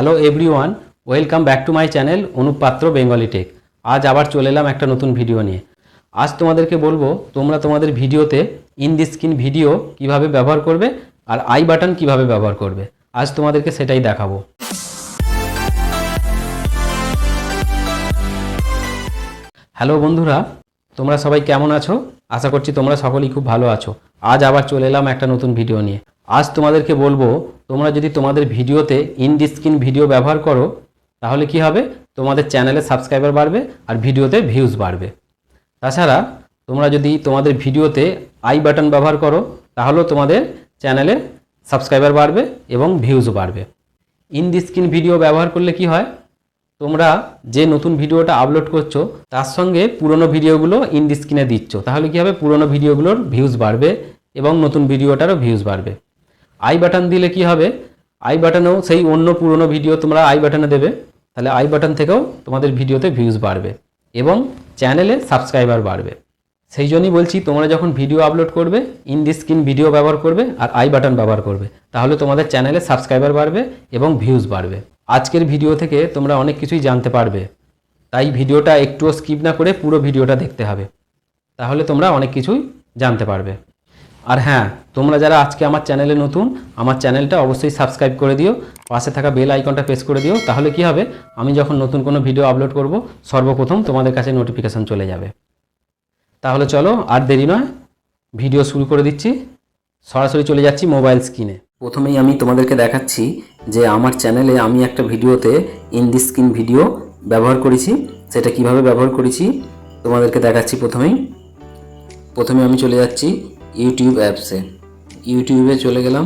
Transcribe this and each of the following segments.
Hello everyone welcome back to my channel Anup Patra Bengali tech আজ আবার চলে এলাম একটা নতুন ভিডিও নিয়ে। আজ তোমাদেরকে বলব, তোমরা তোমাদের ভিডিওতে ইন দি স্ক্রিন ভিডিও কীভাবে ব্যবহার করবে আর আই বাটন কীভাবে ব্যবহার করবে। আজ তোমাদেরকে সেটাই দেখাবো। হ্যালো বন্ধুরা, তোমরা সবাই কেমন আছো? আশা করছি তোমরা সকলেই খুব ভালো আছো। আজ আবার চলে এলাম একটা নতুন ভিডিও নিয়ে। আজ তোমাদেরকে বলব, তোমরা যদি তোমাদের ভিডিওতে ইন স্ক্রিন ভিডিও ব্যবহার করো, তাহলে কি হবে? তোমাদের চ্যানেলে সাবস্ক্রাইবার বাড়বে আর ভিডিওতে ভিউজ বাড়বে। তাছাড়া তোমরা যদি তোমাদের ভিডিওতে আই বাটন ব্যবহার করো, তাহলেও তোমাদের চ্যানেলে সাবস্ক্রাইবার বাড়বে এবং ভিউজও বাড়বে। ইন স্ক্রিন ভিডিও ব্যবহার করলে কি হয়? তোমরা যে নতুন ভিডিওটা আপলোড করছ, তার সঙ্গে পুরনো ভিডিওগুলো ইন স্ক্রিনে দিচ্ছ। তাহলে কি হবে? পুরনো ভিডিওগুলোর ভিউজ বাড়বে এবং নতুন ভিডিওটারও ভিউজ বাড়বে। আই বাটন দিলে কি হবে? আই বাটনেও সেই অন্য পুরনো ভিডিও তোমরা আই বাটনে দেবে। তাহলে আই বাটন থেকেও তোমাদের ভিডিওতে ভিউজ বাড়বে এবং চ্যানেলে সাবস্ক্রাইবার বাড়বে। সেই জন্যই বলছি, তোমরা যখন ভিডিও আপলোড করবে ইন স্ক্রিন ভিডিও ব্যবহার করবে আর আই বাটন ব্যবহার করবে, তাহলে তোমাদের চ্যানেলে সাবস্ক্রাইবার বাড়বে এবং ভিউজ বাড়বে। আজকের ভিডিও থেকে তোমরা অনেক কিছুই জানতে পারবে। তাই ভিডিওটা একটুও স্কিপ না করে পুরো ভিডিওটা দেখতে হবে। তাহলে তোমরা অনেক কিছুই জানতে পারবে। আর হ্যাঁ তোমরা যারা আজকে আমার চ্যানেলে নতুন, আমার চ্যানেলটা অবশ্যই সাবস্ক্রাইব করে দিও, পাশে থাকা বেল আইকনটা প্রেস করে দিও, তাহলে কি হবে? আমি যখন নতুন কোনো ভিডিও আপলোড করব, সর্বপ্রথম তোমাদের কাছে নোটিফিকেশন চলে যাবে। তাহলে চলো, আর দেরি নয়, ভিডিও শুরু করে দিচ্ছি। সরাসরি চলে যাচ্ছি মোবাইল স্ক্রিনে। প্রথমেই আমি তোমাদেরকে দেখাচ্ছি যে আমার চ্যানেলে আমি একটা ভিডিওতে ইন দি স্ক্রিন ভিডিও ব্যবহার করেছি। সেটা কীভাবে ব্যবহার করেছি তোমাদেরকে দেখাচ্ছি প্রথমেই। প্রথমে আমি চলে যাচ্ছি ইউটিউব অ্যাপসে। ইউটিউবে চলে গেলাম।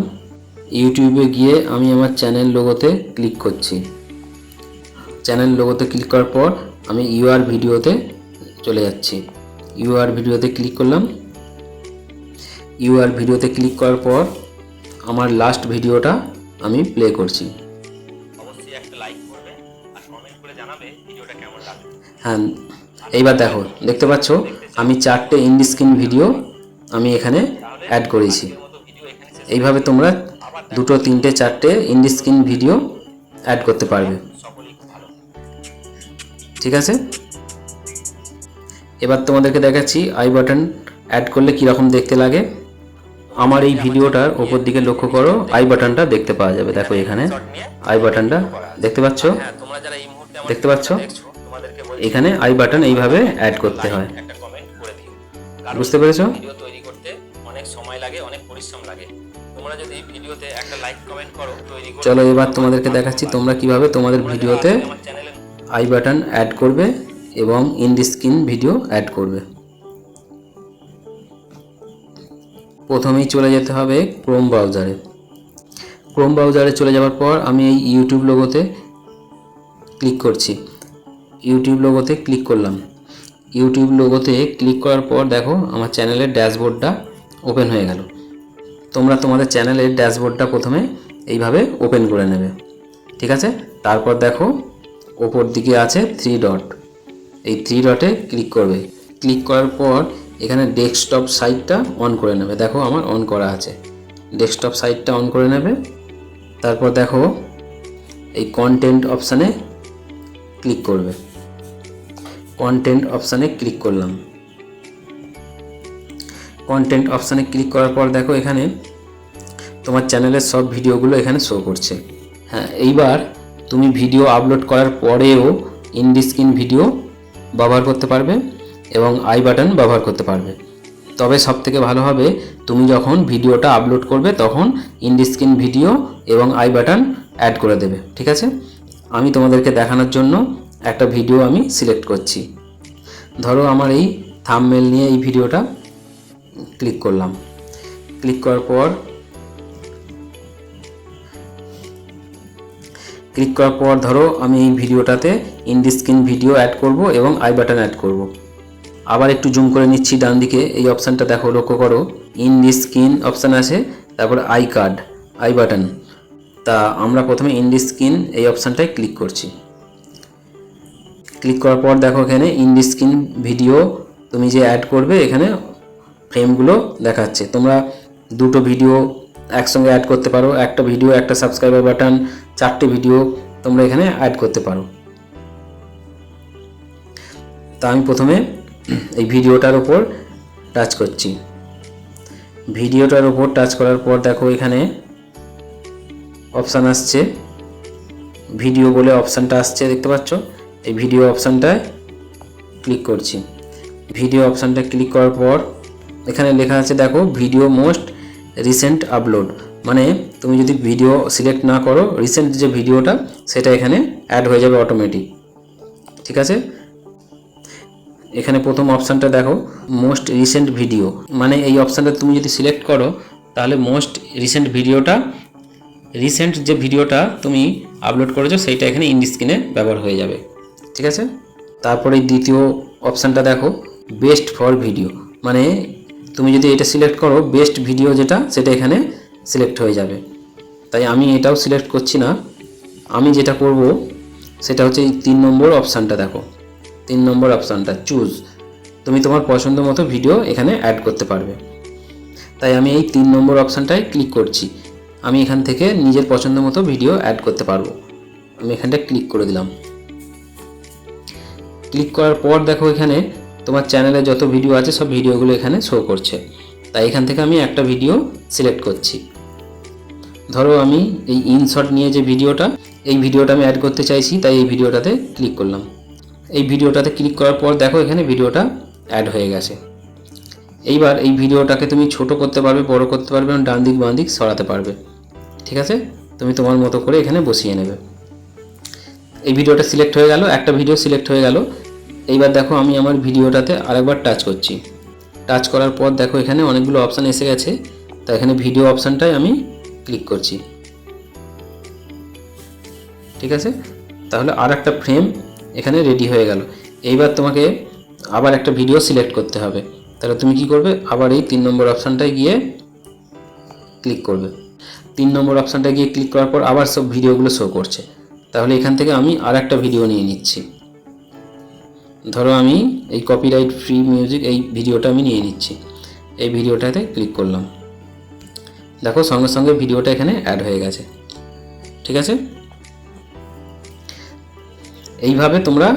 ইউটিউবে গিয়ে আমি আমার চ্যানেল লোগোতে ক্লিক করছি। চ্যানেল লোগোতে ক্লিক করার পর আমি ইউআর ভিডিওতে চলে যাচ্ছি। ইউআর ভিডিওতে ক্লিক করলাম। ইউআর ভিডিওতে ক্লিক করার পর আমার লাস্ট ভিডিওটা আমি প্লে করছি। অবশ্যই একটা লাইক করবে আর কমেন্ট করে জানাবে ভিডিওটা কেমন লাগবে হ্যাঁ এইবার দেখো দেখতে পাচ্ছ আমি চারটে ইন্ডি স্ক্রিন ভিডিও আমি এখানে অ্যাড করেছি। এইভাবে তোমরা দুটো তিনটে চারটে ইন্ডি স্ক্রিন ভিডিও অ্যাড করতে পারবে। ঠিক আছে? এবার তোমাদেরকে দেখাচ্ছি আই বাটন অ্যাড করলে কীরকম দেখতে লাগে। আমার এই ভিডিওটার ওপর দিকে লক্ষ্য করো আই বাটনটা দেখতে পাওয়া যাবে, দেখো এখানে। আই বাটনটা দেখতে পাচ্ছ? দেখতে পাচ্ছ? এখানে আই বাটন এইভাবে অ্যাড করতে হয়। বুঝতে পেরেছ? তৈরি করতে অনেক সময় লাগে অনেক পরিশ্রম লাগে তোমরা যদি ভিডিওতে একটা লাইক কমেন্ট করো তৈরি চলো এবার তোমাদেরকে দেখাচ্ছি, তোমরা কীভাবে তোমাদের ভিডিওতে আই বাটন অ্যাড করবে এবং ইন স্ক্রিন ভিডিও অ্যাড করবে। প্রথমেই চলে যেতে হবে ক্রোম ব্রাউজারে ক্রোম ব্রাউজারে চলে যাওয়ার পর আমি এই ইউটিউব লোগোতে ক্লিক করছি। ইউটিউব লোগোতে ক্লিক করলাম। ইউটিউব লোগোতে ক্লিক করার পর দেখো আমার চ্যানেলের ড্যাশবোর্ডটা ওপেন হয়ে গেল। তোমরা তোমাদের চ্যানেলের ড্যাশবোর্ডটা প্রথমে এইভাবে ওপেন করে নেবে। ঠিক আছে? তারপর দেখো ওপর দিকে আছে থ্রি ডট এই থ্রি ডটে ক্লিক করবে। ক্লিক করার পর এখানে ডেস্কটপ সাইটটা অন করে নেবে। দেখো আমার অন করা আছে। ডেস্কটপ সাইটটা অন করে নেবে। তারপর দেখো এই কন্টেন্ট অপশানে ক্লিক করবে। কন্টেন্ট অপশানে ক্লিক করলাম। কন্টেন্ট অপশানে ক্লিক করার পর দেখো এখানে তোমার চ্যানেলের সব ভিডিওগুলো এখানে শো করছে। হ্যাঁ এইবার তুমি ভিডিও আপলোড করার পরেও ইন্ডি স্ক্রিন ভিডিও ব্যবহার করতে পারবে। এবং আই বাটন ব্যবহার করতে পারবে। তবে সব থেকে ভালো হবে, তুমি যখন ভিডিওটা আপলোড করবে, তখন ইন্ডি স্ক্রিন ভিডিও এবং আই বাটন অ্যাড করে দেবে, ঠিক আছে? আমি তোমাদেরকে দেখানোর জন্য একটা ভিডিও আমি সিলেক্ট করছি। ধরো আমার এই থামমেল নিয়ে এই ভিডিওটা ক্লিক করলাম। ক্লিক করার পর ক্লিক করার পর ধরো আমি এই ভিডিওটাতে ইন্ডি স্ক্রিন ভিডিও অ্যাড করব এবং আই বাটন অ্যাড করব। আবার একটু জুম করে নিচ্ছি ডান দিকে এই অপশানটা দেখো, লক্ষ্য করো। ইন দি স্ক্রিন অপশান আছে, তারপর আই কার্ড, আই বাটন। তা আমরা প্রথমে ইন দি স্ক্রিন এই অপশানটায় ক্লিক করছি। ক্লিক করার পর দেখো এখানে ইন দি স্ক্রিন ভিডিও, তুমি যে অ্যাড করবে, এখানে ফ্রেমগুলো দেখাচ্ছে। তোমরা দুটো ভিডিও একসঙ্গে অ্যাড করতে পারো, একটা ভিডিও, একটা সাবস্ক্রাইবার বাটন, চারটে ভিডিও তোমরা এখানে অ্যাড করতে পারো। তা আমি প্রথমে এই ভিডিওটার ওপর টাচ করছি। ভিডিওটার ওপর টাচ করার পর দেখো এখানে অপশান আসছে। ভিডিও বলে অপশানটা আসছে, দেখতে পাচ্ছ? এই ভিডিও অপশানটায় ক্লিক করছি। ভিডিও অপশানটা ক্লিক করার পর এখানে লেখা আছে, দেখো, ভিডিও মোস্ট রিসেন্ট আপলোড। মানে তুমি যদি ভিডিও সিলেক্ট না করো, রিসেন্ট যে ভিডিওটা, সেটা এখানে অ্যাড হয়ে যাবে অটোমেটিক। ঠিক আছে? এখানে প্রথম অপশানটা দেখো মোস্ট রিসেন্ট ভিডিও মানে এই অপশানটা তুমি যদি সিলেক্ট করো, তাহলে মোস্ট রিসেন্ট ভিডিওটা রিসেন্ট যে ভিডিওটা তুমি আপলোড করেছ, সেইটা এখানে ইন্ড স্ক্রিনে ব্যবহার হয়ে যাবে। ঠিক আছে? তারপরে দ্বিতীয় অপশানটা দেখো বেস্ট ফর ভিডিও মানে তুমি যদি এটা সিলেক্ট করো বেস্ট ভিডিও যেটা, সেটা এখানে সিলেক্ট হয়ে যাবে। তাই আমি এটাও সিলেক্ট করছি না। আমি যেটা করব, সেটা হচ্ছে এই তিন নম্বর অপশানটা দেখো। তিন নম্বর অপশানটা চুজ তুমি তোমার পছন্দ মতো ভিডিও এখানে অ্যাড করতে পারবে। তাই আমি এই তিন নম্বর অপশানটায় ক্লিক করছি। আমি এখান থেকে নিজের পছন্দ মতো ভিডিও অ্যাড করতে পারব। আমি এখানটা ক্লিক করে দিলাম। ক্লিক করার পর দেখো এখানে তোমার চ্যানেলে যত ভিডিও আছে, সব ভিডিওগুলো এখানে শো করছে। তাই এখান থেকে আমি একটা ভিডিও সিলেক্ট করছি। ধরো আমি এই ইনশট নিয়ে যে ভিডিওটা এই ভিডিওটা আমি অ্যাড করতে চাইছি, তাই এই ভিডিওটাতে ক্লিক করলাম। এই ভিডিওটাতে ক্লিক করার পর দেখো এখানে ভিডিওটা অ্যাড হয়ে গেছে। এইবার এই ভিডিওটাকে তুমি ছোট করতে পারবে, বড় করতে পারবে এবং ডান দিক, বাঁ দিক সরাতে পারবে। ঠিক আছে? তুমি তোমার মতো করে এখানে বসিয়ে নেবে। এই ভিডিওটা সিলেক্ট হয়ে গেল, একটা ভিডিও সিলেক্ট হয়ে গেল। এইবার দেখো আমি আমার ভিডিওটাতে আরেকবার টাচ করছি। টাচ করার পর দেখো এখানে অনেকগুলো অপশান এসে গেছে। তা এখানে ভিডিও অপশানটায় আমি ক্লিক করছি। ঠিক আছে? তাহলে আর একটা ফ্রেম এখানে রেডি হয়ে গেল। এইবার তোমাকে আবার একটা ভিডিও সিলেক্ট করতে হবে। তাহলে তুমি কি করবে? আবার এই তিন নম্বর অপশানটায় গিয়ে ক্লিক করবে। তিন নম্বর অপশানটায় গিয়ে ক্লিক করার পর আবার সব ভিডিওগুলো শো করছে। তাহলে এখান থেকে আমি আর একটা ভিডিও নিয়ে নিচ্ছি। ধরো আমি এই কপিরাইট ফ্রি মিউজিক এই ভিডিওটা আমি নিয়ে নিচ্ছি। এই ভিডিওটাতে ক্লিক করলাম। দেখো সঙ্গে সঙ্গে ভিডিওটা এখানে অ্যাড হয়ে গেছে। ঠিক আছে? এইভাবে তোমরা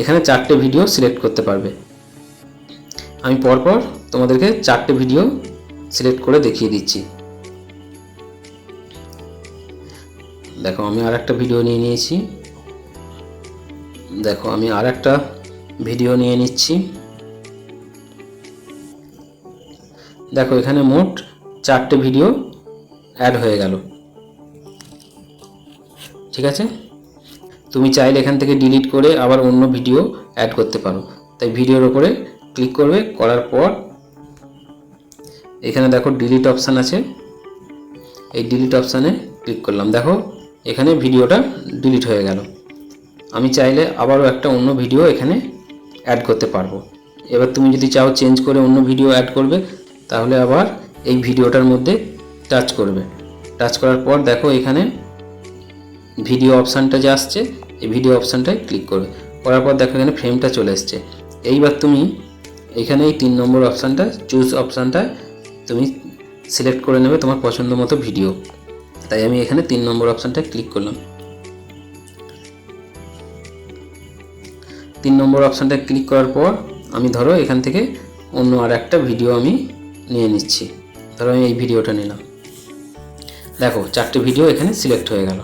এখানে চারটে ভিডিও সিলেক্ট করতে পারবে। আমি পরপর তোমাদেরকে চারটে ভিডিও সিলেক্ট করে দেখিয়ে দিচ্ছি। দেখো, আমি আর একটা ভিডিও নিয়ে নিয়েছি। দেখো, আমি আর একটা ভিডিও নিয়ে নিচ্ছি। দেখো, এখানে মোট চারটে ভিডিও অ্যাড হয়ে গেল। ঠিক আছে? তুমি চাইলে এখান থেকে ডিলিট করে আবার অন্য ভিডিও অ্যাড করতে পারো। তাই ভিডিওর ওপরে ক্লিক করবে, করার পর এখানে দেখো ডিলিট অপশান আছে। এই ডিলিট অপশানে ক্লিক করলাম। দেখো, এখানে ভিডিওটা ডিলিট হয়ে গেল। আমি চাইলে আবারও একটা অন্য ভিডিও এখানে অ্যাড করতে পারব। এবার তুমি যদি চাও চেঞ্জ করে অন্য ভিডিও অ্যাড করবে, তাহলে আবার এই ভিডিওটার মধ্যে টাচ করবে। টাচ করার পর দেখো এখানে ভিডিও অপশানটা যে আসছে, এই ভিডিও অপশানটায় ক্লিক করবে। করার পর দেখো এখানে ফ্রেমটা চলে এসছে। এইবার তুমি এখানে এই তিন নম্বর অপশানটা চুজ অপশানটা তুমি সিলেক্ট করে নেবে তোমার পছন্দ মতো ভিডিও। তাই আমি এখানে তিন নম্বর অপশানটা ক্লিক করলাম। তিন নম্বর অপশানটা ক্লিক করার পর আমি ধরো এখান থেকে অন্য আর একটা ভিডিও আমি নিয়ে নিচ্ছি। ধরো আমি এই ভিডিওটা নিলাম। দেখো, চারটে ভিডিও এখানে সিলেক্ট হয়ে গেল।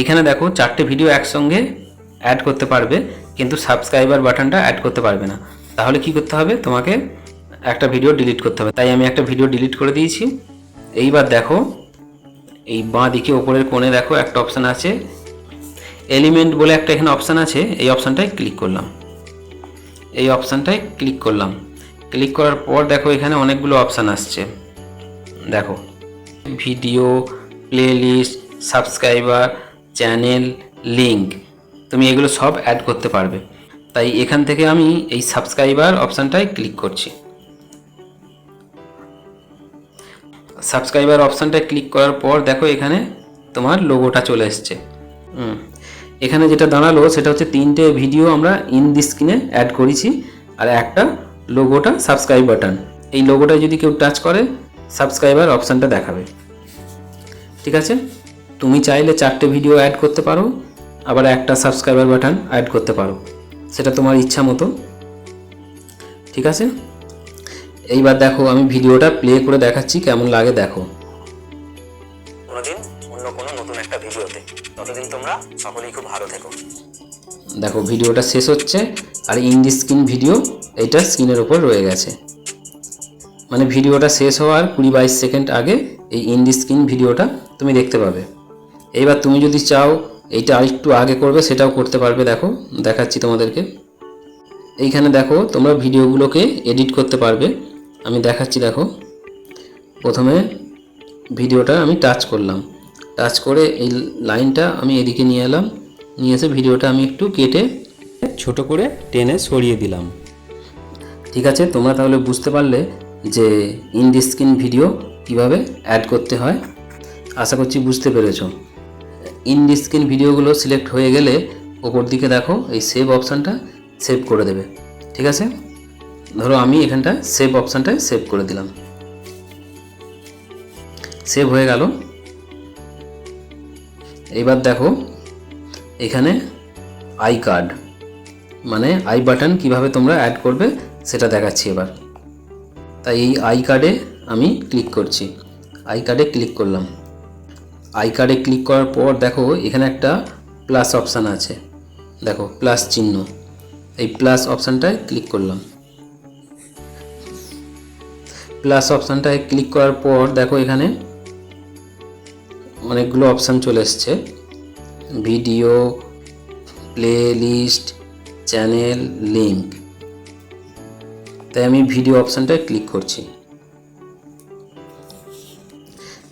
এখানে দেখো চারটে ভিডিও একসঙ্গে অ্যাড করতে পারবে, কিন্তু সাবস্ক্রাইবার বাটনটা অ্যাড করতে পারবে না। তাহলে কি করতে হবে? তোমাকে একটা ভিডিও ডিলিট করতে হবে। তাই আমি একটা ভিডিও ডিলিট করে দিয়েছি। এইবার দেখো, এই বাঁ দিকে, ওপরের কোণে দেখো একটা অপশান আছে। এলিমেন্ট বলে একটা এখানে অপশান আছে। এই অপশানটায় ক্লিক করলাম। এই অপশানটায় ক্লিক করলাম। ক্লিক করার পর দেখো এখানে অনেকগুলো অপশান আসছে। দেখো video playlist subscriber channel link তুমি এগুলো সব অ্যাড করতে পারবে। তাই এখান থেকে আমি এই সাবস্ক্রাইবার অপশানটায় ক্লিক করছি। সাবস্ক্রাইবার অপশানটায় ক্লিক করার পর দেখো এখানে তোমার লোগোটা চলে এসছে। এখানে যেটা দাঁড়াল সেটা হচ্ছে তিনটে ভিডিও আমরা ইন দি স্ক্রিনে অ্যাড করেছি আর একটা লোগোটা সাবস্ক্রাইব বাটন এই লোগোটা যদি কেউ টাচ করে সাবস্ক্রাইবার অপশানটা দেখাবে। ঠিক আছে? তুমি চাইলে চারটে ভিডিও অ্যাড করতে পারো আবার একটা সাবস্ক্রাইবার বাটন অ্যাড করতে পারো। সেটা তোমার ইচ্ছা মতো। ঠিক আছে? এইবার দেখো আমি ভিডিওটা প্লে করে দেখাচ্ছি কেমন লাগে দেখো। কোনোদিন অন্য কোনো নতুন একটা ভিডিওতে ততদিন তোমরা সকলেই খুব ভালো থেকো। দেখো ভিডিওটা শেষ হচ্ছে আর ইন্ডি স্ক্রিন ভিডিও এইটা স্ক্রিনের ওপর রয়ে গেছে। মানে ভিডিওটা শেষ হওয়ার কুড়ি বাইশ সেকেন্ড আগে এই ইন্ডি স্ক্রিন ভিডিওটা তুমি দেখতে পাবে। এইবার তুমি যদি চাও, এইটা আরেকটু আগে করবে, সেটাও করতে পারবে, দেখো, দেখাচ্ছি তোমাদেরকে। এইখানে দেখো, তোমরা ভিডিওগুলোকে এডিট করতে পারবে। আমি দেখাচ্ছি, দেখো। প্রথমে ভিডিওটা আমি টাচ করলাম। টাচ করে এই লাইনটা আমি এদিকে নিয়ে এলাম। নিয়ে এসে ভিডিওটা আমি একটু কেটে ছোট করে টেনে সরিয়ে দিলাম। ঠিক আছে, তোমরা তাহলে বুঝতে পারলে যে ইন্ডি স্ক্রিন ভিডিও কীভাবে অ্যাড করতে হয়। আশা করছি বুঝতে পেরেছ। ইন্ডি স্ক্রিন ভিডিওগুলো সিলেক্ট হয়ে গেলে ওপর দিকে দেখো এই সেভ অপশানটা সেভ করে দেবে, ঠিক আছে? ধরো আমি এখানটা সেভ অপশানটায় সেভ করে দিলাম। সেভ হয়ে গেল। এবার দেখো এখানে আই কার্ড মানে আই বাটন কীভাবে তোমরা অ্যাড করবে সেটা দেখাচ্ছি এবার। তাই এই আই কার্ডে আমি ক্লিক করছি। আই কার্ডে ক্লিক করলাম। আই কার্ডে ক্লিক করার পর দেখো এখানে একটা প্লাস অপশান আছে। দেখো, প্লাস চিহ্ন। এই প্লাস অপশানটায় ক্লিক করলাম। প্লাস অপশানটায় ক্লিক করার পর দেখো এখানে অনেকগুলো অপশান চলে এসছে। Video playlist channel link তাই আমি ভিডিও অপশানটায় ক্লিক করছি।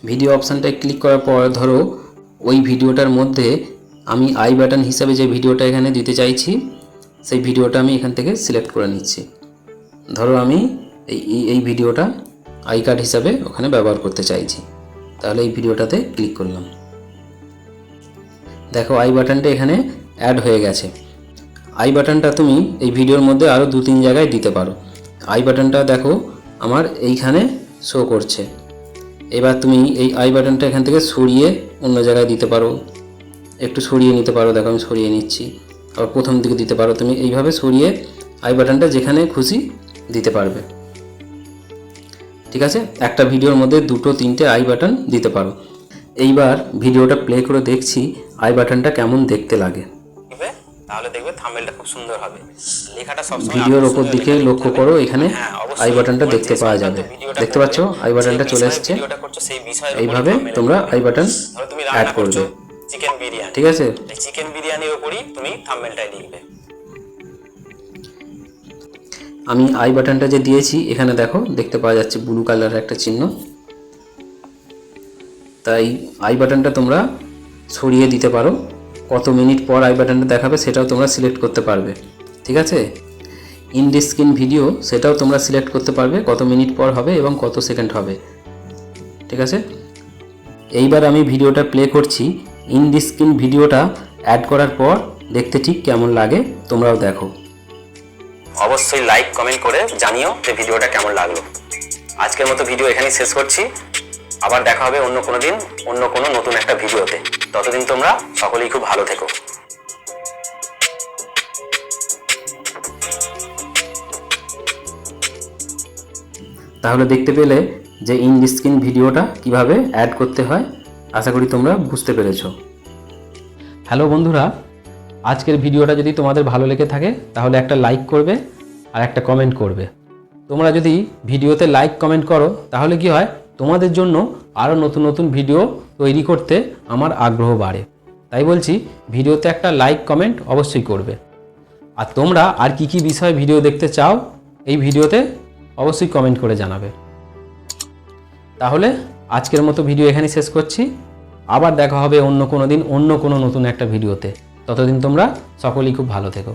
ভিডিও অপশানটায় ক্লিক করার পর ধরো, ওই ভিডিওটার মধ্যে আমি আই বাটন হিসাবে যে ভিডিওটা এখানে দিতে চাইছি, সেই ভিডিওটা আমি এখান থেকে সিলেক্ট করে নিচ্ছি। ধরো আমি এই, এই- ভিডিওটা আই কার্ড হিসাবে ওখানে ব্যবহার করতে চাইছি। তাহলে এই ভিডিওটাতে ক্লিক করলাম। দেখো, আই বাটনটা এখানে অ্যাড হয়ে গেছে। আই বাটনটা তুমি এই ভিডিওর মধ্যে আরও দু তিন জায়গায় দিতে পারো। আই বাটনটা দেখো, আমার এইখানে শো করছে। এবার তুমি এই আই বাটনটা এখান থেকে সরিয়ে অন্য জায়গায় দিতে পারো। একটু সরিয়ে নিতে পারো, দেখো আমি সরিয়ে নিচ্ছি। আবার প্রথম দিকে দিতে পারো, তুমি এইভাবে সরিয়ে আই বাটনটা যেখানে খুশি দিতে পারবে। ঠিক আছে? একটা ভিডিওর মধ্যে দুটো, তিনটে আই বাটন দিতে পারো। এইবার ভিডিওটা প্লে করে দেখছি আই বাটনটা কেমন দেখতে লাগে। তাহলে দেখবে থাম্বনেলটা খুব সুন্দর হবে। লেখাটা সবসময় ভিডিওর ওপর দিকে লক্ষ্য করো এখানে হ্যাঁ, আই বাটনটা দেখতে পাওয়া যাবে। দেখতে পাচ্ছ? আই বাটনটা চলে বিষয়ের এইভাবে তোমরা আই বাটন তুমি অ্যাড করবে। করছ চিকেন বিরিয়ানি ঠিক আছে? এই চিকেন বিরিয়ানির উপরই তুমি থাম্বনেলটাই লিখবে। আমি আই বাটনটা যে দিয়েছি এখানে দেখো দেখতে পাওয়া যাচ্ছে ব্লু কালারের একটা চিহ্ন। তাই আই বাটনটা তোমরা সরিয়ে দিতে পারো। কত মিনিট পর আই বাটনটা দেখাবে সেটাও তোমরা সিলেক্ট করতে পারবে। ঠিক আছে? ইন্ডি স্ক্রিন ভিডিও, সেটাও তোমরা সিলেক্ট করতে পারবে কত মিনিট পর হবে এবং কত সেকেন্ড হবে। ঠিক আছে? এইবার আমি ভিডিওটা প্লে করছি। ইন্ডি স্ক্রিন ভিডিওটা অ্যাড করার পর দেখতে ঠিক কেমন লাগে, তোমরাও দেখো। অবশ্যই লাইক কমেন্ট করে জানিও যে ভিডিওটা কেমন লাগল। আজকের মতো ভিডিও এখানেই শেষ করছি। আবার দেখা হবে অন্য কোনো দিন অন্য কোনো নতুন একটা ভিডিওতে। ততদিন তোমরা সকলেই খুব ভালো থেকো। তাহলে দেখতে পেলে যে ইন স্ক্রিন ভিডিওটা কীভাবে অ্যাড করতে হয় আশা করি তোমরা বুঝতে পেরেছ। হ্যালো বন্ধুরা আজকের ভিডিওটা যদি তোমাদের ভালো লেগে থাকে তাহলে একটা লাইক করবে আর একটা কমেন্ট করবে। তোমরা যদি ভিডিওতে লাইক কমেন্ট করো তাহলে কি হয়? তোমাদের জন্য আরও নতুন নতুন ভিডিও তৈরি করতে আমার আগ্রহ বাড়ে। তাই বলছি, ভিডিওতে একটা লাইক কমেন্ট অবশ্যই করবে। আর তোমরা আর কি কি বিষয়ে ভিডিও দেখতে চাও, এই ভিডিওতে অবশ্যই কমেন্ট করে জানাবে। তাহলে আজকের মতো ভিডিও এখানে শেষ করছি। আবার দেখা হবে অন্য কোনো দিন অন্য কোনো নতুন একটা ভিডিওতে। ততদিন তোমরা সকলেই খুব ভালো থেকো।